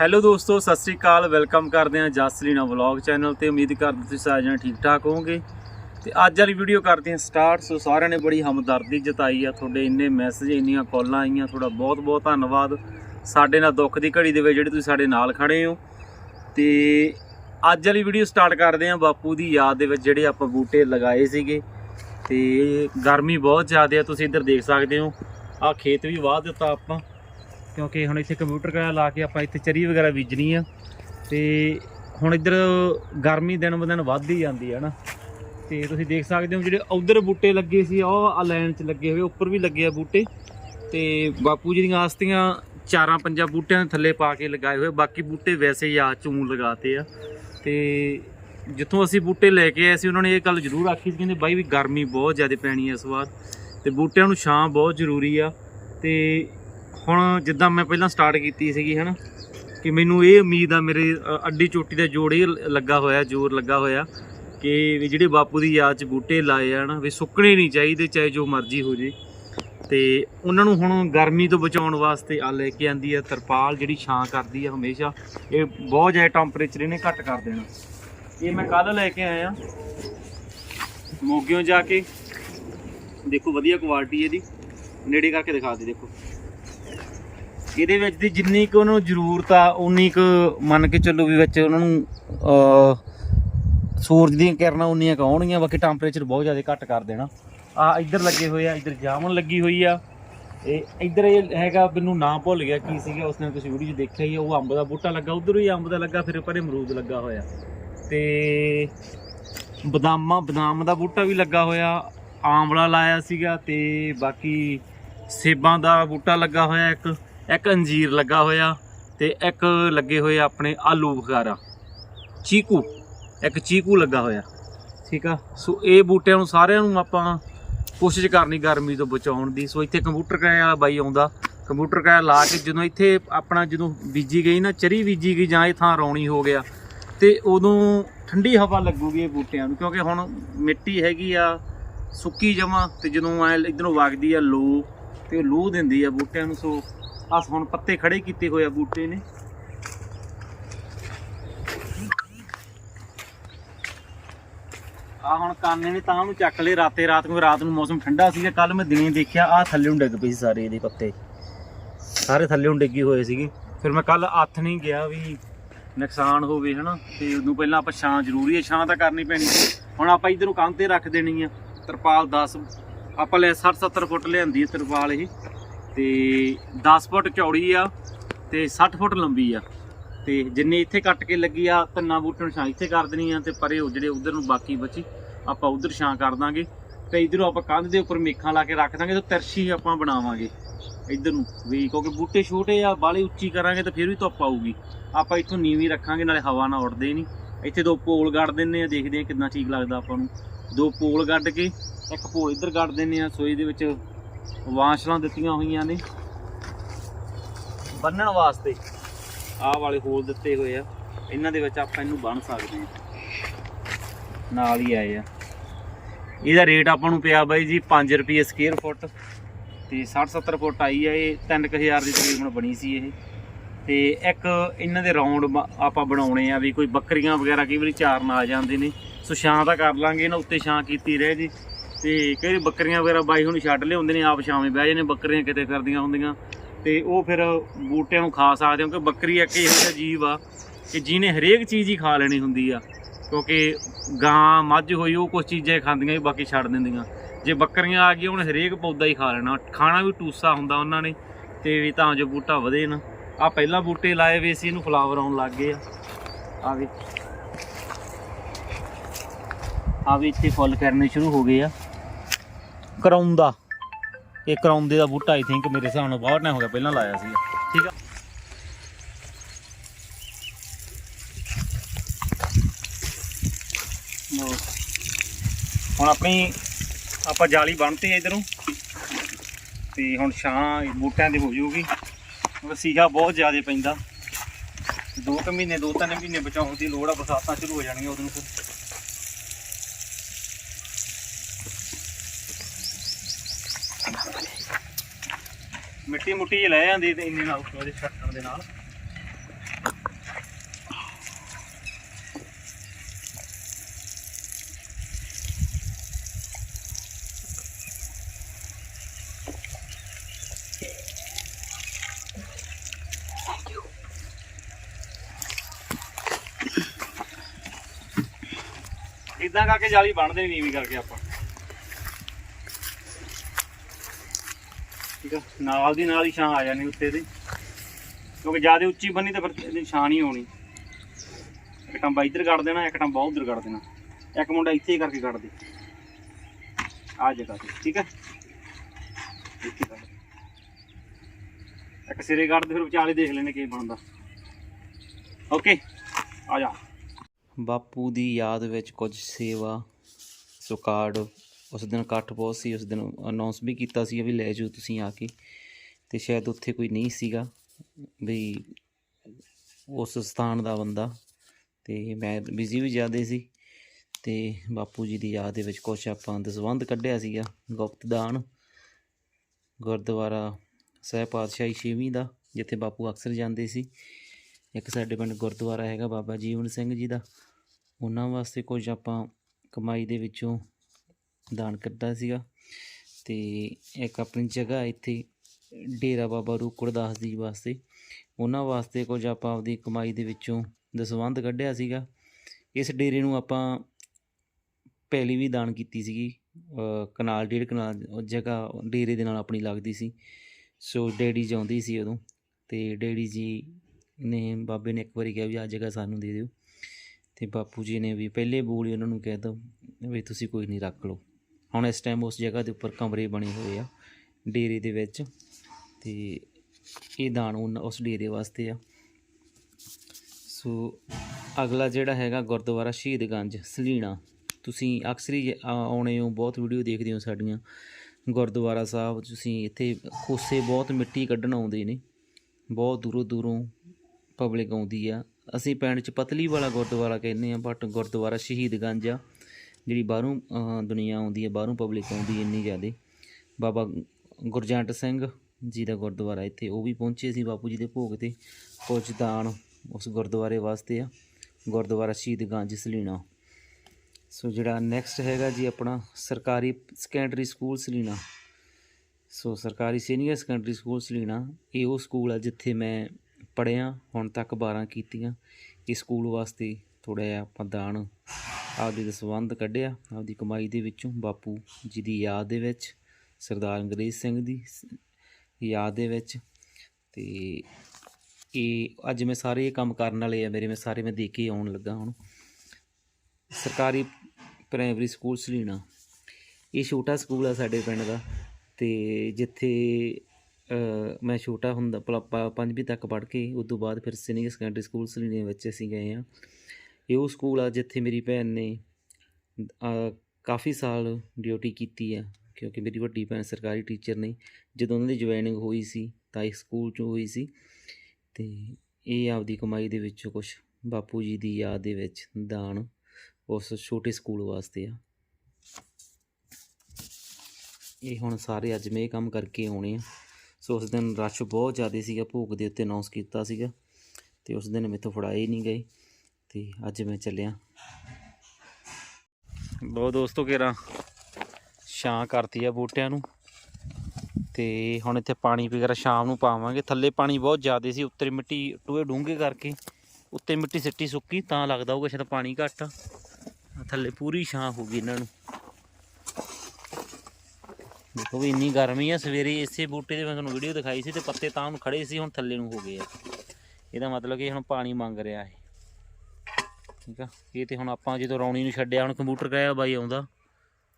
Hello ਦੋਸਤੋ, ਸਤਿ ਸ੍ਰੀ ਅਕਾਲ। Welcome ਕਰਦੇ ਹਾਂ ਜਸਲੀਨਾ ਵਲੌਗ ਚੈਨਲ ਤੇ। ਉਮੀਦ ਕਰਦੇ ਤੁਸੀਂ ਸਾਰੇ ਜਣੇ ਠੀਕ ਠਾਕ ਹੋਵੋਗੇ। ਤੇ ਅੱਜ ਵਾਲੀ ਵੀਡੀਓ ਕਰਦੇ ਹਾਂ ਸਟਾਰਟ ਸੋ ਸਾਰਿਆਂ ਨੇ ਬੜੀ ਹਮਦਰਦੀ ਜਤਾਈ ਆ। ਤੁਹਾਡੇ ਇੰਨੇ ਮੈਸੇਜ ਇੰਨੀਆਂ ਕਾਲਾਂ ਆਈਆਂ। ਤੁਹਾਡਾ ਬਹੁਤ ਬਹੁਤ ਧੰਨਵਾਦ। ਸਾਡੇ ਨਾਲ ਦੁੱਖ ਦੀ ਘੜੀ ਦੇ ਵਿੱਚ ਜਿਹੜੇ ਤੁਸੀਂ ਸਾਡੇ ਨਾਲ ਖੜੇ ਹੋ। ਤੇ ਅੱਜ ਵਾਲੀ ਵੀਡੀਓ ਸਟਾਰਟ ਕਰਦੇ ਹਾਂ ਬਾਪੂ ਦੀ ਯਾਦ ਦੇ ਵਿੱਚ, ਜਿਹੜੇ ਆਪਾਂ ਬੂਟੇ ਲਗਾਏ ਸੀਗੇ। ਤੇ ਗਰਮੀ ਬਹੁਤ ਜ਼ਿਆਦਾ ਆ। ਤੁਸੀਂ ਇੱਧਰ ਦੇਖ ਸਕਦੇ ਹੋ। ਆਹ ਖੇਤ ਵੀ ਵਾਹ ਦਿੱਤਾ ਆਪਾਂ। ਕਿਉਂਕਿ ਹੁਣ ਇੱਥੇ ਕੰਪਿਊਟਰ ਕਰਾ ਲਾ ਕੇ ਆਪਾਂ ਇੱਥੇ ਚਰੀ ਵਗੈਰਾ ਬੀਜਣੀ ਆ, ਤੇ ਹੁਣ ਇੱਧਰ ਗਰਮੀ ਦਿਨ ਬ ਦਿਨ ਵੱਧਦੀ ਜਾਂਦੀ ਹੈ ਨਾ। ਤੇ ਤੁਸੀਂ ਦੇਖ ਸਕਦੇ ਹੋ ਜਿਹੜੇ ਉਧਰ ਬੂਟੇ ਲੱਗੇ ਸੀ, ਉਹ ਆ ਲਾਈਨ 'ਚ ਲੱਗੇ ਹੋਏ, ਉੱਪਰ ਵੀ ਲੱਗੇ ਆ ਬੂਟੇ। ਤੇ ਬਾਪੂ ਜੀ ਦੀਆਂ ਆਸਤੀਆਂ ਚਾਰਾਂ ਪੰਜਾਂ ਬੂਟਿਆਂ ਦੇ ਥੱਲੇ ਪਾ ਕੇ ਲਗਾਏ ਹੋਏ, ਬਾਕੀ ਬੂਟੇ ਵੈਸੇ ਹੀ ਆ ਚੂਨ ਲਗਾਤੇ ਆ। ਤੇ ਜਿੱਥੋਂ ਅਸੀਂ ਬੂਟੇ ਲੈ ਕੇ ਆਏ ਸੀ, ਉਹਨਾਂ ਨੇ ਇਹ ਗੱਲ ਜ਼ਰੂਰ ਆਖੀ ਸੀ, ਕਹਿੰਦੇ ਬਾਈ ਵੀ ਗਰਮੀ ਬਹੁਤ ਜ਼ਿਆਦਾ ਪੈਣੀ ਹੈ ਇਸ ਵਾਰ। ਤੇ ਬੂਟਿਆਂ ਨੂੰ ਛਾਂ ਬਹੁਤ ਜ਼ਰੂਰੀ ਆ। ਤੇ ਹੁਣ ਜਿੱਦਾਂ ਮੈਂ ਪਹਿਲਾਂ ਸਟਾਰਟ ਕੀਤੀ ਸੀਗੀ, ਹਨਾ, ਕਿ ਮੈਨੂੰ ਇਹ ਉਮੀਦ ਆ, ਮੇਰੇ ਅੱਡੀ ਚੋਟੀ ਦਾ ਜੋੜ ਇਹ ਲੱਗਾ ਹੋਇਆ, ਜ਼ੋਰ ਲੱਗਾ ਹੋਇਆ, ਕਿ ਵੀ ਜਿਹੜੇ ਬਾਪੂ ਦੀ ਯਾਦ 'ਚ ਬੂਟੇ ਲਾਏ ਆ ਨਾ ਵੀ ਸੁੱਕਣੇ ਨਹੀਂ ਚਾਹੀਦੇ, ਚਾਹੇ ਜੋ ਮਰਜ਼ੀ ਹੋ ਜੇ। ਤੇ ਉਹਨਾਂ ਨੂੰ ਹੁਣ ਗਰਮੀ ਤੋਂ ਬਚਾਉਣ ਵਾਸਤੇ ਆ ਲੈ ਕੇ ਆਂਦੀ ਆ ਤਰਪਾਲ, ਜਿਹੜੀ ਛਾਂ ਕਰਦੀ ਆ ਹਮੇਸ਼ਾ, ਇਹ ਬਹੁਤ ਜ਼ਿਆਦਾ ਟੈਂਪਰੇਚਰ ਇਹਨੇ ਘੱਟ ਕਰ ਦੇਣਾ। ਇਹ ਮੈਂ ਕੱਲ ਲੈ ਕੇ ਆਇਆ, ਮੋਗਿਓ ਜਾ ਕੇ। ਦੇਖੋ, ਵਧੀਆ ਕੁਆਲਿਟੀ ਇਹਦੀ। ਨੇੜੇ ਕਰਕੇ ਦਿਖਾ ਦੇ, ਦੇਖੋ। ਇਹਦੇ ਵਿੱਚ ਦੀ ਜਿੰਨੀ ਕੁ ਉਹਨੂੰ ਜ਼ਰੂਰਤ ਆ ਉਨੀ ਕੁ ਮੰਨ ਕੇ ਚੱਲੋ ਵੀ ਵਿੱਚ ਉਹਨਾਂ ਨੂੰ ਸੂਰਜ ਦੀਆਂ ਕਿਰਨਾਂ ਉਨੀਆਂ ਕੁ ਆਉਣਗੀਆਂ ਬਾਕੀ ਟੈਂਪਰੇਚਰ ਬਹੁਤ ਜ਼ਿਆਦਾ ਘੱਟ ਕਰ ਦੇਣਾ। ਆ ਇੱਧਰ ਲੱਗੇ ਹੋਏ ਆ ਇੱਧਰ ਜਾਮਨ ਲੱਗੀ ਹੋਈ ਆ। ਇਹ ਇੱਧਰ ਇਹ ਹੈਗਾ ਮੈਨੂੰ ਨਾਂ ਭੁੱਲ ਗਿਆ ਕੀ ਸੀਗਾ ਉਸ ਨੇ ਤੁਸੀਂ ਵੀਡੀਓ 'ਚ ਦੇਖਿਆ ਹੀ ਆ, ਉਹ ਅੰਬ ਦਾ ਬੂਟਾ ਲੱਗਾ ਉਧਰ ਹੀ ਅੰਬ ਦਾ ਲੱਗਾ ਫਿਰ ਪਰੇ ਅਮਰੂਦ ਲੱਗਾ ਹੋਇਆ। ਤੇ ਬਦਾਮਾਂ ਬਦਾਮ ਦਾ ਬੂਟਾ ਵੀ ਲੱਗਾ ਹੋਇਆ ਆਂਵਲਾ ਲਾਇਆ ਸੀਗਾ ਤੇ ਬਾਕੀ ਸੇਬਾਂ ਦਾ ਬੂਟਾ ਲੱਗਾ ਹੋਇਆ ਇੱਕ। ਇੱਕ ਅੰਜੀਰ ਲੱਗਾ ਹੋਇਆ ਤੇ ਇੱਕ ਲੱਗੇ ਹੋਏ ਆਪਣੇ ਆਲੂ ਬੁਖਾਰਾ। ਚੀਕੂ, ਇੱਕ ਚੀਕੂ ਲੱਗਾ ਹੋਇਆ, ਠੀਕ ਆ? ਸੋ ਇਹ ਬੂਟਿਆਂ ਨੂੰ ਸਾਰਿਆਂ ਨੂੰ ਆਪਾਂ ਕੋਸ਼ਿਸ਼ ਕਰਨੀ ਗਰਮੀ ਤੋਂ ਬਚਾਉਣ ਦੀ। ਸੋ ਇੱਥੇ ਕੰਪਿਊਟਰ ਕਿਰਾਏ ਵਾਲਾ ਬਾਈ ਆਉਂਦਾ। ਕੰਪਿਊਟਰ ਕਿਰਾਇਆ ਲਾ ਕੇ ਜਦੋਂ ਇੱਥੇ ਆਪਣਾ ਜਦੋਂ ਬੀਜੀ ਗਈ ਨਾ, ਚਰੀ ਬੀਜੀ ਗਈ ਜਾਂ ਇਹ ਥਾਂ ਰੌਣੀ ਹੋ ਗਿਆ, ਤੇ ਉਦੋਂ ਠੰਡੀ ਹਵਾ ਲੱਗੂਗੀ ਇਹ ਬੂਟਿਆਂ ਨੂੰ, ਕਿਉਂਕਿ ਹੁਣ ਮਿੱਟੀ ਹੈਗੀ ਆ, ਸੁੱਕੀ ਜਮਾ, ਤੇ ਜਦੋਂ ਐ ਇਧਰੋਂ ਵਗਦੀ ਆ ਲੋ, ਤੇ ਉਹ ਲੂ ਦਿੰਦੀ ਆ ਬੂਟਿਆਂ ਨੂੰ, ਸੋ ਆ ਹੁਣ ਪੱਤੇ ਖੜੇ ਕੀਤੇ ਹੋਏ ਆ ਬੂਟੇ ਨੇ। ਆ ਹੁਣ ਕਾਨੇ ਨੇ ਤਾਂ ਉਹਨੂੰ ਚੱਕ ਲਏ ਰਾਤੇ, ਰਾਤ ਨੂੰ ਰਾਤ ਨੂੰ ਮੌਸਮ ਠੰਡਾ ਸੀਗਾ। ਕੱਲ ਮੈਂ ਦਿਨੇ ਦੇਖਿਆ ਆ ਥੱਲੇ ਨੂੰ ਡਿੱਗ ਪਈ ਸੀ ਸਾਰੇ ਇਹਦੇ ਪੱਤੇ। ਸਾਰੇ ਥੱਲੇ ਨੂੰ ਡਿੱਗੀ ਹੋਏ ਸੀਗੇ। ਫਿਰ ਮੈਂ ਕੱਲ ਹੱਥ ਨਹੀਂ ਗਿਆ ਵੀ ਨੁਕਸਾਨ ਹੋਵੇ, ਹਨਾ? ਤੇ ਉਦੋਂ ਪਹਿਲਾਂ ਆਪਾਂ ਛਾਂ ਜ਼ਰੂਰੀ ਹੈ ਛਾਂ ਤਾਂ ਕਰਨੀ ਪੈਣੀ ਹੁਣ ਆਪਾਂ ਇਧਰੋਂ ਕੰਧ ਤੇ ਰੱਖ ਦੇਣੀ ਆ। ਤਰਪਾਲ 10 ਆਪਾਂ ਲੈ 60 70 ਫੁੱਟ ਲਿਆਂਦੀ ਹੈ ਤਰਪਾਲ ਇਹ। ਤੇ 10 ਫੁੱਟ ਚੌੜੀ ਆ ਤੇ 60 ਫੁੱਟ ਲੰਬੀ ਆ। ਤੇ ਜਿੰਨੀ ਇੱਥੇ ਕੱਟ ਕੇ ਲੱਗੀ ਆ, ਤਿੰਨਾਂ ਬੂਟਿਆਂ ਨੂੰ ਛਾਂ ਇੱਥੇ ਕਰ ਦੇਣੀ ਆ ਤੇ ਪਰੇ ਉਹ ਜਿਹੜੇ ਉਧਰ ਨੂੰ ਬਾਕੀ ਬਚੀ, ਆਪਾਂ ਉਧਰ ਛਾਂ ਕਰ ਦਾਂਗੇ। ਤੇ ਇਧਰੋਂ ਆਪਾਂ ਕੰਧ ਦੇ ਉੱਪਰ ਮੇਖਾਂ ਲਾ ਕੇ ਰੱਖ ਦਾਂਗੇ ਤੇ ਤਰਸ਼ੀ ਆਪਾਂ ਬਣਾਵਾਂਗੇ ਇਧਰ ਨੂੰ। ਵੀ ਕਿਉਂਕਿ ਬੂਟੇ ਛੋਟੇ ਆ ਬਾਲੀ ਉੱਚੀ ਕਰਾਂਗੇ ਤਾਂ ਫਿਰ ਵੀ ਧੁੱਪ ਆਊਗੀ। ਆਪਾਂ ਇੱਥੋਂ ਨੀਵੀਂ ਰੱਖਾਂਗੇ, ਨਾਲੇ ਹਵਾ ਨਾ ਉੱਡਦੇ ਨਹੀਂ ਇੱਥੇ ਦੋ ਪੋਲ ਗੱਡ ਦਿੰਨੇ ਆ, ਦੇਖਦੇ ਆ ਕਿੰਨਾ ਠੀਕ ਲੱਗਦਾ ਆਪਾਂ ਨੂੰ। ਦੋ ਪੋਲ ਗੱਡ ਕੇ, ਇੱਕ ਪੋਲ ਇੱਧਰ ਗੱਡ ਦਿੰਨੇ ਆ ਸੋਈ ਦੇ ਵਿੱਚ ਵਾਂਸ਼ਲਾਂ ਦਿੱਤੀਆਂ ਹੋਈਆਂ ਨੇ। ਬੰਨਣ ਵਾਸਤੇ ਆਹ ਵਾਲੇ ਹੋਲ ਦਿੱਤੇ ਹੋਏ ਆ। ਇਹਨਾਂ ਦੇ ਵਿੱਚ ਆਪਾਂ ਇਹਨੂੰ ਬੰਨ ਸਕਦੇ ਆ ਨਾਲ ਹੀ ਆਏ ਆ। ਇਹਦਾ ਰੇਟ ਆਪਾਂ ਨੂੰ ਪਿਆ ਬਾਈ ਜੀ 5 ਰੁਪਏ ਸਕੁਅਰ ਫੁੱਟ ਤੇ 60 70 ਫੁੱਟ ਆਈ ਆ ਇਹ। 3000 ਦੀ ਤਕਰੀਬਨ ਬਣੀ ਸੀ ਇਹ। ਤੇ ਇੱਕ ਇਹਨਾਂ ਦੇ ਰਾਉਂਡ ਆਪਾਂ ਬਣਾਉਣੇ ਆ ਵੀ ਕੋਈ ਬੱਕਰੀਆਂ ਵਗੈਰਾ ਕਈ ਵਾਰੀ ਚਾਰਨ ਆ ਜਾਂਦੇ ਨੇ। ਸੋ ਛਾਂ ਤਾਂ ਕਰ ਲਾਂਗੇ ਇਹਨਾਂ ਉੱਤੇ ਛਾਂ ਕੀਤੀ ਰਹਿ ਜੀ। ਤੇ ਕਈ ਬੱਕਰੀਆਂ ਵਗੈਰਾ ਬਾਈ ਹੁਣ ਛੱਡ ਲਿਆਉਂਦੇ ਨੇ ਆਪ ਛਾਵੇਂ ਬਹਿ ਜਾਂਦੇ ਬੱਕਰੀਆਂ ਕਿਤੇ ਫਿਰਦੀਆਂ ਹੁੰਦੀਆਂ। ਤੇ ਉਹ ਫਿਰ ਬੂਟਿਆਂ ਨੂੰ ਖਾ ਸਕਦੇ ਹੋ ਕਿ ਬੱਕਰੀ ਇੱਕ ਇਹੋ ਜਿਹਾ ਜੀਵ ਆ ਕਿ ਜਿਹਨੇ ਹਰੇਕ ਚੀਜ਼ ਹੀ ਖਾ ਲੈਣੀ ਹੁੰਦੀ ਆ। ਕਿਉਂਕਿ ਗਾਂ, ਮੱਝ ਹੋਈ, ਉਹ ਕੁਝ ਚੀਜ਼ਾਂ ਹੀ ਖਾਂਦੀਆਂ ਹੀ ਬਾਕੀ ਛੱਡ ਦਿੰਦੀਆਂ। ਜੇ ਬੱਕਰੀਆਂ ਆ ਗਈਆਂ ਹੁਣ ਹਰੇਕ ਪੌਦਾ ਹੀ ਖਾ ਲੈਣਾ। ਖਾਣਾ ਵੀ ਟੂਸਾ ਹੁੰਦਾ ਉਹਨਾਂ ਨੇ, ਤੇ ਵੀ ਤਾਂ ਜੋ ਬੂਟਾ ਵਧੇ ਨਾ। ਆ ਪਹਿਲਾਂ ਬੂਟੇ ਲਾਏ ਵੇ ਸੀ, ਇਹਨੂੰ ਫਲਾਵਰ ਆਉਣ ਲੱਗ ਗਏ ਆ। ਆ ਵੀ। ਆ ਵੀ ਇੱਥੇ ਫੁੱਲ ਕਰਨੇ ਸ਼ੁਰੂ ਹੋ ਗਏ ਆ। ਕਰਾਉਂਦਾ। ਇਹ ਕਰਾਉਂਦੇ ਦਾ ਬੂਟਾ ਆਈ ਥਿੰਕ ਮੇਰੇ ਹਿਸਾਬ ਨਾਲ ਬਹੁਤ ਟਾਈਮ ਹੋ ਗਿਆ, ਪਹਿਲਾਂ ਲਾਇਆ ਸੀ। ਠੀਕ ਆ। ਹੁਣ ਆਪਣੀ, ਆਪਾਂ ਜਾਲੀ ਬੰਨਤੀ ਹੈ ਇਧਰੋਂ। ਤੇ ਹੁਣ ਛਾਂ ਬੂਟਿਆਂ ਦੀ ਹੋ ਜਾਊਗੀ। ਸੀਗਾ ਬਹੁਤ ਜ਼ਿਆਦਾ ਪੈਂਦਾ। ਦੋ ਕੁ ਮਹੀਨੇ, ਦੋ ਤਿੰਨ ਮਹੀਨੇ ਬਚਾਉਣ ਦੀ ਲੋੜ ਆ, ਬਰਸਾਤਾਂ ਸ਼ੁਰੂ ਹੋ ਜਾਣਗੀਆਂ ਉਦੋਂ ਫਿਰ। ਮਿੱਟੀ ਮੁੱਟੀ ਜਿਹੀ ਲੈ ਜਾਂਦੀ ਤੇ ਇੰਨੇ ਨਾਲ ਉਹਦੇ ਛੱਟਣ ਦੇ ਨਾਲ। ਇਦਾਂ ਕਰਕੇ ਜਾਲੀ ਬਣਦੇ ਨੀਵੀਂ ਕਰਕੇ ਆਪਾਂ। ਠੀਕ ਆ? ਨਾਲ ਦੀ ਨਾਲ ਹੀ ਛਾਂ ਆ ਜਾਣੀ ਉੱਤੇ ਦੀ। ਕਿਉਂਕਿ ਜ਼ਿਆਦਾ ਉੱਚੀ ਬੰਨੀ ਤਾਂ ਫਿਰ ਇਹਦੀ ਛਾਂ ਨਹੀਂ ਹੋਣੀ। ਇੱਕ ਟੰਬਾ ਇੱਧਰ ਕੱਢ ਦੇਣਾ, ਇੱਕ ਟੰਬਾ ਉੱਧਰ ਕੱਢ ਦੇਣਾ। ਇੱਕ ਮੁੰਡਾ ਇੱਥੇ ਹੀ ਕਰਕੇ ਕੱਢ ਦੇ। ਆ ਜਗ੍ਹਾ ਤੇ, ਠੀਕ ਹੈ ਇੱਥੇ ਕੱਢ ਇੱਕ ਸਿਰੇ ਕੱਢ ਦੇ, ਫਿਰ ਵਿਚਾਲੇ ਦੇਖ ਲੈਣੇ ਕੀ ਬਣਦਾ। ਓਕੇ, ਆ ਜਾ। ਬਾਪੂ ਦੀ ਯਾਦ ਵਿੱਚ ਕੁਝ ਸੇਵਾ ਸੋ ਉਸ ਦਿਨ ਇਕੱਠ ਬਹੁਤ ਸੀ, ਉਸ ਦਿਨ ਅਨਾਉਂਸ ਵੀ ਕੀਤਾ ਸੀ ਵੀ ਲੈ ਜਾਓ ਤੁਸੀਂ ਆ ਕੇ। ਤੇ ਸ਼ਾਇਦ ਉੱਥੇ ਕੋਈ ਨਹੀਂ ਸੀਗਾ ਵੀ ਉਸ ਸਥਾਨ ਦਾ ਬੰਦਾ। ਤੇ ਮੈਂ ਬਿਜ਼ੀ ਵੀ ਜ਼ਿਆਦੇ ਸੀ ਤੇ ਬਾਪੂ ਜੀ ਦੀ ਯਾਦ ਦੇ ਵਿੱਚ ਕੁਝ ਆਪਾਂ ਦਸਵੰਧ ਕੱਢਿਆ ਸੀਗਾ ਗੁਪਤ ਦਾਨ ਗੁਰਦੁਆਰਾ ਸਹਿ ਪਾਤਸ਼ਾਹੀ ਛੇਵੀਂ ਦਾ, ਜਿੱਥੇ ਬਾਪੂ ਅਕਸਰ ਜਾਂਦੇ ਸੀ। ਇੱਕ ਸਾਡੇ ਪਿੰਡ ਗੁਰਦੁਆਰਾ ਹੈਗਾ ਬਾਬਾ ਜੀਵਨ ਸਿੰਘ ਜੀ ਦਾ। ਉਹਨਾਂ ਵਾਸਤੇ ਕੁਝ ਆਪਾਂ ਕਮਾਈ ਦੇ ਵਿੱਚੋਂ ਦਾਨ ਕਰਦਾ ਸੀਗਾ। ਤੇ ਇੱਕ ਆਪਣੀ ਜਗ੍ਹਾ ਇੱਥੇ ਡੇਰਾ ਬਾਬਾ ਰੂਕੜਦਾਸ ਜੀ ਵਾਸਤੇ। ਉਹਨਾਂ ਵਾਸਤੇ ਕੁਝ ਆਪਾਂ ਆਪਦੀ ਕਮਾਈ ਦੇ ਵਿੱਚੋਂ ਦਸਵੰਧ ਕੱਢਿਆ ਸੀਗਾ। ਇਸ ਡੇਰੇ ਨੂੰ ਆਪਾਂ ਪਹਿਲੀ ਵੀ ਦਾਨ ਕੀਤੀ ਸੀਗੀ। ਕਨਾਲ, ਡੇਢ ਕਨਾਲ ਜਗ੍ਹਾ ਡੇਰੇ ਦੇ ਨਾਲ ਆਪਣੀ ਲੱਗਦੀ ਸੀ। ਸੋ ਡੈਡੀ ਚਾਹੁੰਦੀ ਸੀ ਉਦੋਂ ਤੇ ਡੈਡੀ ਜੀ ਨੇ, ਬਾਬੇ ਨੇ ਇੱਕ ਵਾਰੀ ਕਿਹਾ ਵੀ ਆ ਜਗ੍ਹਾ ਸਾਨੂੰ ਦੇ ਦਿਓ। ਤੇ ਬਾਪੂ ਜੀ ਨੇ ਵੀ ਪਹਿਲੇ ਬੋਲ ਹੀ ਉਹਨਾਂ ਨੂੰ ਕਹਿ ਤਾ ਵੀ ਤੁਸੀਂ ਕੋਈ ਨਹੀਂ, ਰੱਖ ਲਓ। ਹੁਣ ਇਸ ਟਾਈਮ ਉਸ ਜਗ੍ਹਾ ਦੇ ਉੱਪਰ ਕਮਰੇ ਬਣੇ ਹੋਏ ਆ, ਡੇਰੇ ਦੇ ਵਿੱਚ ਤੇ ਇਹ ਦਾਨ ਉਹਨਾਂ- ਉਸ ਡੇਰੇ ਵਾਸਤੇ ਆ। ਸੋ ਅਗਲਾ ਜਿਹੜਾ ਹੈਗਾ ਗੁਰਦੁਆਰਾ ਸ਼ਹੀਦਗੰਜ, ਸਲੀਣਾ। ਤੁਸੀਂ ਅਕਸਰ ਹੀ ਆ- ਆਉਣੇ ਹੋ, ਬਹੁਤ ਵੀਡੀਓ ਦੇਖਦੇ ਹੋ ਸਾਡੀਆਂ। ਗੁਰਦੁਆਰਾ ਸਾਹਿਬ, ਤੁਸੀਂ ਇੱਥੇ ਖੋਸੇ ਬਹੁਤ ਮਿੱਟੀ ਕੱਢਣ ਆਉਂਦੇ ਨੇ, ਬਹੁਤ ਦੂਰੋਂ ਦੂਰੋਂ ਪਬਲਿਕ ਆਉਂਦੀ ਆ। ਅਸੀਂ ਪਿੰਡ 'ਚ ਪਤਲੀ ਵਾਲਾ ਗੁਰਦੁਆਰਾ ਕਹਿੰਦੇ ਆ ਬਟ ਗੁਰਦੁਆਰਾ ਸ਼ਹੀਦਗੰਜ ਆ। ਜਿਹੜੀ ਬਾਹਰੋਂ ਦੁਨੀਆ ਆਉਂਦੀ ਹੈ, ਬਾਹਰੋਂ ਪਬਲਿਕ ਆਉਂਦੀ ਇੰਨੀ ਜ਼ਿਆਦੇ। ਬਾਬਾ ਗੁਰਜੰਟ ਸਿੰਘ ਜੀ ਦਾ ਗੁਰਦੁਆਰਾ ਇੱਥੇ, ਉਹ ਵੀ ਪਹੁੰਚੇ ਸੀ ਬਾਪੂ ਜੀ ਦੇ ਭੋਗ ਤੇ। ਕੁਝ ਦਾਨ ਉਸ ਗੁਰਦੁਆਰੇ ਵਾਸਤੇ ਆ। ਗੁਰਦੁਆਰਾ ਸ਼ਹੀਦਗੰਜ ਸਲੀਣਾ। ਸੋ ਜਿਹੜਾ ਨੈਕਸਟ ਹੈਗਾ ਜੀ ਆਪਣਾ ਸਰਕਾਰੀ ਸੈਕੰਡਰੀ ਸਕੂਲ ਸਲੀਣਾ। ਸੋ ਸਰਕਾਰੀ ਸੀਨੀਅਰ ਸੈਕੰਡਰੀ ਸਕੂਲ ਸਲੀਣਾ, ਇਹ ਉਹ ਸਕੂਲ ਆ ਜਿੱਥੇ ਮੈਂ ਪੜ੍ਹਿਆ, ਹੁਣ ਤੱਕ 12 ਕੀਤੀਆਂ। ਇਸ ਸਕੂਲ ਵਾਸਤੇ ਥੋੜ੍ਹਾ ਜਿਹਾ ਆਪਾਂ ਦਾਨ ਆਪਦੇ ਦਸਵੰਧ ਕੱਢਿਆ, ਆਪਦੀ ਕਮਾਈ ਦੇ ਵਿੱਚੋਂ, ਬਾਪੂ ਜੀ ਦੀ ਯਾਦ ਦੇ ਵਿੱਚ, ਸਰਦਾਰ ਅੰਗਰੇਜ਼ ਸਿੰਘ ਦੀ ਯਾਦ ਦੇ ਵਿੱਚ। ਤੇ ਇਹ ਅੱਜ ਮੈਂ ਸਾਰੇ ਇਹ ਕੰਮ ਕਰਨ ਵਾਲੇ ਆ, ਮੇਰੇ ਮੈਂ ਸਾਰੇ ਮੈਂ ਦੇ ਕੇ ਆਉਣ ਲੱਗਾ ਹੁਣ। ਸਰਕਾਰੀ ਪ੍ਰਾਇਮਰੀ ਸਕੂਲ ਸਲੀਣਾ। ਇਹ ਛੋਟਾ ਸਕੂਲ ਆ ਸਾਡੇ ਪਿੰਡ ਦਾ, ਤੇ ਜਿੱਥੇ ਮੈਂ ਛੋਟਾ ਹੁੰਦਾ ਪਲ- ਪੰਜਵੀਂ ਤੱਕ ਪੜ੍ਹ ਕੇ ਉਸ ਤੋਂ ਬਾਅਦ ਫਿਰ ਸੀਨੀਅਰ ਸੈਕੰਡਰੀ ਸਕੂਲ ਸਲੀਣੇ ਵਿੱਚ ਅਸੀਂ ਗਏ ਆ। ਇਹ ਉਹ ਸਕੂਲ ਆ ਜਿੱਥੇ ਮੇਰੀ ਭੈਣ ਨੇ ਕਾਫੀ ਸਾਲ ਡਿਊਟੀ ਕੀਤੀ ਆ, ਕਿਉਂਕਿ ਮੇਰੀ ਵੱਡੀ ਭੈਣ ਸਰਕਾਰੀ ਟੀਚਰ ਨੇ, ਜਦੋਂ ਉਹਨਾਂ ਦੀ ਜੁਆਇਨਿੰਗ ਹੋਈ ਸੀ, ਤਾਂ ਇਸ ਸਕੂਲ 'ਚੋਂ ਹੋਈ ਸੀ, ਤੇ ਇਹ ਆਪਦੀ ਕਮਾਈ ਦੇ ਵਿੱਚੋਂ ਕੁਝ ਬਾਪੂ ਜੀ ਦੀ ਯਾਦ ਦੇ ਵਿੱਚ ਦਾਨ ਉਸ ਛੋਟੇ ਸਕੂਲ ਵਾਸਤੇ ਆ। ਇਹ ਹੁਣ ਸਾਰੇ ਅੱਜ ਮੈਂ ਇਹ ਕੰਮ ਕਰਕੇ ਆਉਣੇ ਆ। ਸੋ ਉਸ ਦਿਨ ਰਸ਼ ਬਹੁਤ ਜ਼ਿਆਦਾ ਸੀਗਾ, ਭੋਗ ਦੇ ਉੱਤੇ ਅਨਾਉਂਸ ਕੀਤਾ ਸੀਗਾ, ਤੇ ਉਸ ਦਿਨ ਮੇਥੋਂ ਫੜਾਏ ਨਹੀਂ ਗਏ। ਤੇ ਅੱਜ ਮੈਂ ਚੱਲਿਆ। ਬਹੁਤ ਦੋਸਤੋ ਘੇਰਾ ਛਾਂ ਕਰਤੀ ਆ ਬੂਟਿਆਂ ਨੂੰ। ਤੇ ਹੁਣ ਇੱਥੇ ਪਾਣੀ ਵਗੈਰਾ ਸ਼ਾਮ ਨੂੰ ਪਾਵਾਂਗੇ। ਥੱਲੇ ਪਾਣੀ ਬਹੁਤ ਜ਼ਿਆਦਾ ਸੀ ਉੱਤੇ ਮਿੱਟੀ ਟੂਏ ਡੂੰਘੇ ਕਰਕੇ ਉੱਤੇ ਮਿੱਟੀ ਸਿੱਟੀ ਸੁੱਕੀ, ਤਾਂ ਲੱਗਦਾ ਹੋਊਗਾ ਸ਼ਾਇਦ ਪਾਣੀ ਘੱਟ ਆ। ਥੱਲੇ ਪੂਰੀ ਛਾਂ ਹੋ ਗਈ ਇਹਨਾਂ ਨੂੰ। ਦੇਖੋ ਵੀ ਇੰਨੀ ਗਰਮੀ ਆ, ਸਵੇਰੇ ਇਸੇ ਬੂਟੇ ਦੇ ਮੈਂ ਤੁਹਾਨੂੰ ਵੀਡੀਓ ਦਿਖਾਈ ਸੀ ਤੇ ਪੱਤੇ ਤਾਂ ਹੁਣ ਖੜੇ ਸੀ, ਹੁਣ ਥੱਲੇ ਨੂੰ ਹੋ ਗਏ ਆ। ਇਹਦਾ ਮਤਲਬ ਕਿ ਹੁਣ ਪਾਣੀ ਮੰਗ ਰਿਹਾ ਹੈ ਠੀਕ ਆ? ਇਹ ਤੇ ਹੁਣ ਆਪਾਂ ਜਦੋਂ ਰੌਣੀ ਨੂੰ ਛੱਡਿਆ, ਹੁਣ ਕੰਪਿਊਟਰ ਕਰਿਆ ਬਾਈ ਆਉਂਦਾ।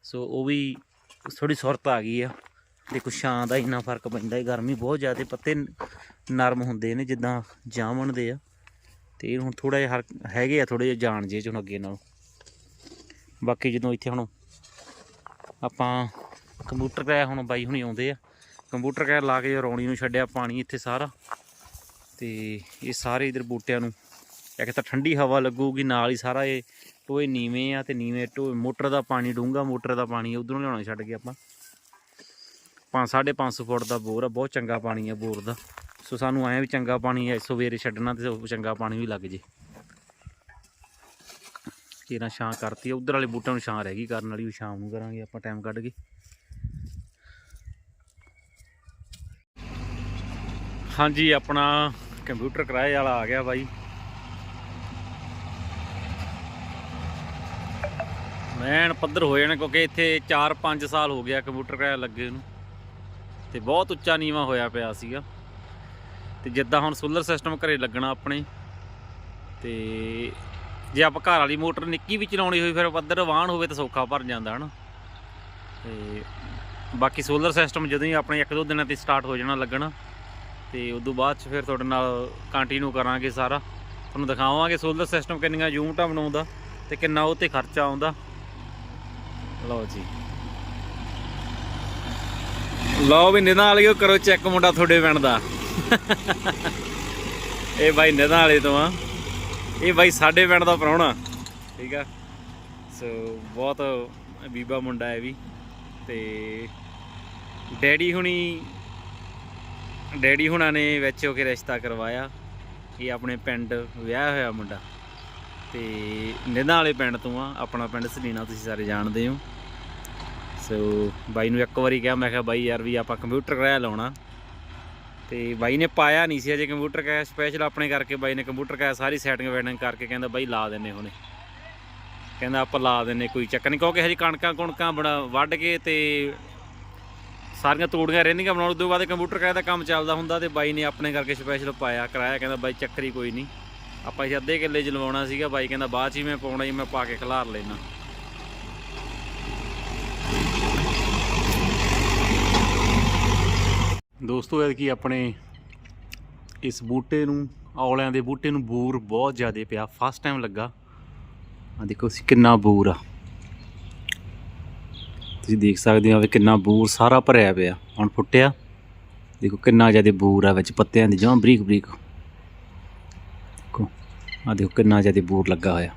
ਸੋ ਉਹ ਵੀ ਥੋੜੀ ਸੁਰਤ ਆ ਗਈ ਆ। ਦੇਖੋ, ਛਾਂ ਦਾ ਇੰਨਾ ਫ਼ਰਕ ਪੈਂਦਾ ਹੈ, ਗਰਮੀ ਬਹੁਤ ਜ਼ਿਆਦਾ, ਪੱਤੇ ਨਰਮ ਹੁੰਦੇ ਨੇ, ਜਿੱਦਾਂ ਜਾਮਣ ਦੇ ਆ। ਤੇ ਇਹ ਹੁਣ ਥੋੜਾ ਜਿਹਾ ਹਰ- ਹੈਗੇ ਆ ਥੋੜੇ ਜਿਹਾ ਜਾਣ ਜੇ ਚ ਹੁਣ ਅੱਗੇ ਨਾਲੋਂ। ਬਾਕੀ ਜਦੋਂ ਇੱਥੇ ਹੁਣ ਆਪਾਂ ਕੰਪਿਊਟਰ ਕਰਿਆ ਹੁਣ ਬਾਈ ਹੁਣੀ ਆਉਂਦੇ ਆ। ਕੰਪਿਊਟਰ ਕਰਿਆ ਲਾ ਕੇ ਰੌਣੀ ਨੂੰ ਛੱਡਿਆ, ਪਾਣੀ ਇੱਥੇ ਸਾਰਾ। ਤੇ ਇਹ ਸਾਰੇ ਇਧਰ ਬੂਟਿਆਂ ਨੂੰ ਇੱਕ ਤਾਂ ਠੰਡੀ ਹਵਾ ਲੱਗੂਗੀ, ਨਾਲ ਹੀ ਸਾਰਾ ਇਹ ਟੋਏ ਨੀਵੇਂ ਆ ਤੇ ਨੀਵੇਂ ਟੋਏ, ਮੋਟਰ ਦਾ ਪਾਣੀ ਡੂੰਗਾ ਮੋਟਰ ਦਾ ਪਾਣੀ ਉਧਰੋਂ ਲਿਆਉਣਾ ਛੱਡ ਕੇ ਆਪਾਂ। ਪੰਜ, ਸਾਢੇ ਪੰਜ ਸੌ ਫੁੱਟ ਦਾ ਬੋਰ ਆ, ਬਹੁਤ ਚੰਗਾ ਪਾਣੀ ਆ ਬੋਰ ਦਾ। ਸੋ ਸਾਨੂੰ ਐਂ ਵੀ ਚੰਗਾ ਪਾਣੀ ਐ ਸਵੇਰੇ ਛੱਡਣਾ ਤੇ ਉਹ ਚੰਗਾ ਪਾਣੀ ਵੀ ਲੱਗ ਜੇ। ਕਿਹਨਾਂ ਛਾਂ ਕਰਤੀ ਉਧਰ ਵਾਲੇ ਬੂਟਿਆਂ ਨੂੰ ਛਾਂ ਰਹਿ ਗਈ, ਕਰਨ ਵਾਲੀ ਉਹ ਸ਼ਾਮ ਨੂੰ ਕਰਾਂਗੇ ਆਪਾਂ, ਟਾਈਮ ਕੱਢ ਕੇ। ਹਾਂਜੀ, ਆਪਣਾ ਕੰਪਿਊਟਰ ਕਿਰਾਏ ਵਾਲਾ ਆ ਗਿਆ ਬਾਈ। ਮੈਨ ਪੱਧਰ ਹੋ ਜਾਣਾ ਕਿਉਂਕਿ ਇੱਥੇ 4-5 ਸਾਲ ਹੋ ਗਿਆ ਕੰਪਿਊਟਰ ਕਿਰਾਇਆ ਲੱਗੇ ਨੂੰ। ਤੇ ਬਹੁਤ ਉੱਚਾ ਨੀਵਾ ਹੋਇਆ ਪਿਆ ਸੀਗਾ। ਤੇ ਜਿੱਦਾਂ ਹੁਣ ਸੋਲਰ ਸਿਸਟਮ ਘਰੇ ਲੱਗਣਾ ਆਪਣੇ। ਤੇ ਜੇ ਆਪਾਂ ਘਰ ਵਾਲੀ ਮੋਟਰ ਨਿੱਕੀ ਵੀ ਚਲਾਉਣੀ ਹੋਈ, ਫਿਰ ਪੱਧਰ ਵਾਹਣ ਹੋਵੇ ਤਾਂ ਸੌਖਾ ਭਰ ਜਾਂਦਾ, ਹਨ। ਤੇ ਬਾਕੀ ਸੋਲਰ ਸਿਸਟਮ ਜਦੋਂ ਹੀ ਆਪਣੇ ਇੱਕ ਦੋ ਦਿਨਾਂ ਤੇ ਸਟਾਰਟ ਹੋ ਜਾਣਾ ਲੱਗਣਾ, ਤੇ ਉਦੋਂ ਬਾਅਦ ਚ ਫਿਰ ਤੁਹਾਡੇ ਨਾਲ ਕੰਟੀਨਿਊ ਕਰਾਂਗੇ ਸਾਰਾ। ਤੁਹਾਨੂੰ ਦਿਖਾਵਾਂਗੇ ਸੋਲਰ ਸਿਸਟਮ ਕਿੰਨੀਆਂ ਯੂਨਿਟਾਂ ਬਣਾਉਂਦਾ ਤੇ ਕਿੰਨਾ ਉਹ ਤੇ ਖਰਚਾ ਆਉਂਦਾ। ਲਓ ਜੀ। ਲਓ ਵੀ ਨਿਦਾਨ ਵਾਲਿਓ ਕਰੋ ਚੈੱਕ ਮੁੰਡਾ ਤੁਹਾਡੇ ਪਿੰਡ ਦਾ। ਇਹ ਬਾਈ ਨਿਦਾਨ ਵਾਲੇ ਤੋਂ ਆ। ਇਹ ਬਾਈ ਸਾਡੇ ਪਿੰਡ ਦਾ ਪ੍ਰਾਹੁਣਾ। ਠੀਕ ਆ? ਸੋ ਬਹੁਤ ਬੀਬਾ ਮੁੰਡਾ ਹੈ ਵੀ। ਤੇ ਡੈਡੀ ਹੁਣੀ, ਡੈਡੀ ਹੁਣਾਂ ਨੇ ਵਿੱਚ ਹੋ ਕੇ ਰਿਸ਼ਤਾ ਕਰਵਾਇਆ। ਇਹ ਆਪਣੇ ਪਿੰਡ ਵਿਆਹ ਹੋਇਆ ਮੁੰਡਾ। ਤੇ ਨਿਧਾਂ ਵਾਲੇ ਪਿੰਡ ਤੋਂ ਆ, ਆਪਣਾ ਪਿੰਡ ਸਲੀਨਾ, ਤੁਸੀਂ ਸਾਰੇ ਜਾਣਦੇ ਹੋ। ਸੋ ਬਾਈ ਨੂੰ ਇੱਕ ਵਾਰੀ ਕਿਹਾ, ਮੈਂ ਕਿਹਾ, ਬਾਈ ਯਾਰ ਵੀ ਆਪਾਂ ਕੰਪਿਊਟਰ ਕਰਾਇਆ ਲਾਉਣਾ। ਤੇ ਬਾਈ ਨੇ ਪਾਇਆ ਨਹੀਂ ਸੀ ਅਜੇ ਕੰਪਿਊਟਰ ਕਿਰਾਇਆ ਸਪੈਸ਼ਲ ਆਪਣੇ ਕਰਕੇ ਬਾਈ ਨੇ ਕੰਪਿਊਟਰ ਕਰਾਇਆ, ਸਾਰੀ ਸੈਟਿੰਗ ਵੈਟਿੰਗ ਕਰਕੇ ਕਹਿੰਦਾ, ਬਾਈ ਲਾ ਦਿੰਨੇ ਹੁਣੇ। ਕਹਿੰਦਾ, ਆਪਾਂ ਲਾ ਦਿੰਨੇ ਕੋਈ ਚੱਕਰ ਨਹੀਂ, ਕਿਉਂਕਿ ਹਜੇ ਕਣਕਾਂ ਕੁਣਕਾਂ ਬਣਾ, ਵੱਢ ਕੇ ਤੇ ਸਾਰੀਆਂ ਤੋੜੀਆਂ ਰਹਿੰਦੀਆਂ ਬਣਾਉਣ ਤੋਂ ਬਾਅਦ ਕੰਪਿਊਟਰ ਕਿਰਾਇਆ ਦਾ ਕੰਮ ਚੱਲਦਾ ਹੁੰਦਾ ਤੇ ਬਾਈ ਨੇ ਆਪਣੇ ਕਰਕੇ ਸਪੈਸ਼ਲ ਪਾਇਆ, ਕਰਾਇਆ, ਕਹਿੰਦਾ, ਬਾਈ ਚੱਕਰ ਹੀ ਕੋਈ ਨਹੀਂ। ਆਪਾਂ ਇਹ ਅੱਧੇ ਕਿੱਲੇ ਚ ਲਵਾਉਣਾ ਸੀਗਾ, ਬਾਈ ਕਹਿੰਦਾ ਬਾਅਦ ਚ ਹੀ ਮੈਂ ਪਾਉਣਾ ਜੀ, ਮੈਂ ਪਾ ਕੇ ਖਿਲਾਰ ਲੈਣਾ ਦੋਸਤੋ ਇਹ ਕੀ ਆਪਣੇ ਇਸ ਬੂਟੇ ਨੂੰ, ਔਲਿਆਂ ਦੇ ਬੂਟੇ ਨੂੰ ਬੂਰ ਬਹੁਤ ਜ਼ਿਆਦਾ ਪਿਆ ਫਸਟ ਟਾਈਮ ਲੱਗਾ। ਆ ਦੇਖੋ ਸੀ ਕਿੰਨਾ ਬੂਰ ਆ। ਤੁਸੀਂ ਦੇਖ ਸਕਦੇ ਹੋ ਵੀ ਕਿੰਨਾ ਬੂਰ ਸਾਰਾ ਭਰਿਆ ਪਿਆ, ਹੁਣ ਫੁੱਟਿਆ। ਦੇਖੋ ਕਿੰਨਾ ਜ਼ਿਆਦਾ ਬੂਰ ਆ ਵਿੱਚ ਪੱਤਿਆਂ ਦੀ ਜਾਂ ਬਰੀਕ ਬਰੀਕ ਆ ਦੇਖੋ ਕਿੰਨਾ ਜ਼ਿਆਦਾ ਬੂਰ ਲੱਗਾ ਹੋਇਆ।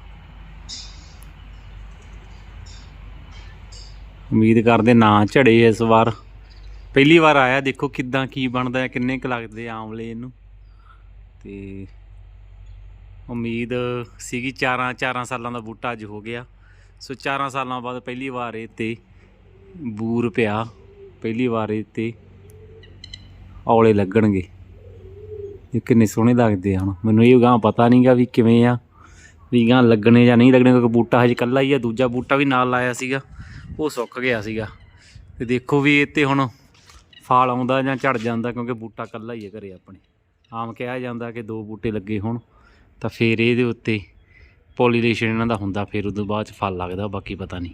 ਉਮੀਦ ਕਰਦੇ ਨਾ ਝੜੇ ਇਸ ਵਾਰ। ਪਹਿਲੀ ਵਾਰ ਆਇਆ, ਦੇਖੋ ਕਿੱਦਾਂ ਕੀ ਬਣਦਾ ਕਿੰਨੇ ਕੁ ਲੱਗਦੇ ਆ ਆਮਲੇ ਇਹਨੂੰ। ਤੇ ਉਮੀਦ ਸੀਗੀ 4 4 ਸਾਲਾਂ ਦਾ ਬੂਟਾ ਅੱਜ ਹੋ ਗਿਆ। ਸੋ 4 ਸਾਲਾਂ ਬਾਅਦ ਪਹਿਲੀ ਵਾਰ ਇਹ ਤੇ ਬੂਰ ਪਿਆ, ਪਹਿਲੀ ਵਾਰ ਇਹ ਤੇ ਔਲੇ ਲੱਗਣਗੇ। ਇਹ ਕਿੰਨੇ ਸੋਹਣੇ ਲੱਗਦੇ ਆ ਹੁਣ ਮੈਨੂੰ ਇਹ ਗਾਂ ਪਤਾ ਨਹੀਂਗਾ ਵੀ ਕਿਵੇਂ ਆ, ਵੀ ਗਾਂ ਲੱਗਣੇ ਜਾਂ ਨਹੀਂ ਲੱਗਣੇ, ਕਿਉਂਕਿ ਬੂਟਾ ਹਜੇ ਕੱਲਾ ਹੀ ਆ, ਦੂਜਾ ਬੂਟਾ ਵੀ ਨਾਲ ਲਾਇਆ ਸੀਗਾ, ਉਹ ਸੁੱਕ ਗਿਆ ਸੀਗਾ। ਤੇ ਦੇਖੋ ਵੀ ਇਹ ਤੇ ਹੁਣ ਫਲ ਆਉਂਦਾ ਜਾਂ ਝੜ ਜਾਂਦਾ, ਕਿਉਂਕਿ ਬੂਟਾ ਕੱਲਾ ਹੀ ਹੈ ਘਰੇ ਆਪਣੇ। ਆਮ ਕਿਹਾ ਜਾਂਦਾ ਕਿ ਦੋ ਬੂਟੇ ਲੱਗੇ ਹੋਣ, ਤਾਂ ਫਿਰ ਇਹਦੇ ਉੱਤੇ ਪੋਲੀਨੇਸ਼ਨ ਇਹਨਾਂ ਦਾ ਹੁੰਦਾ, ਫਿਰ ਉਦੋਂ ਬਾਅਦ ਚ ਫਲ ਲੱਗਦਾ, ਬਾਕੀ ਪਤਾ ਨਹੀਂ।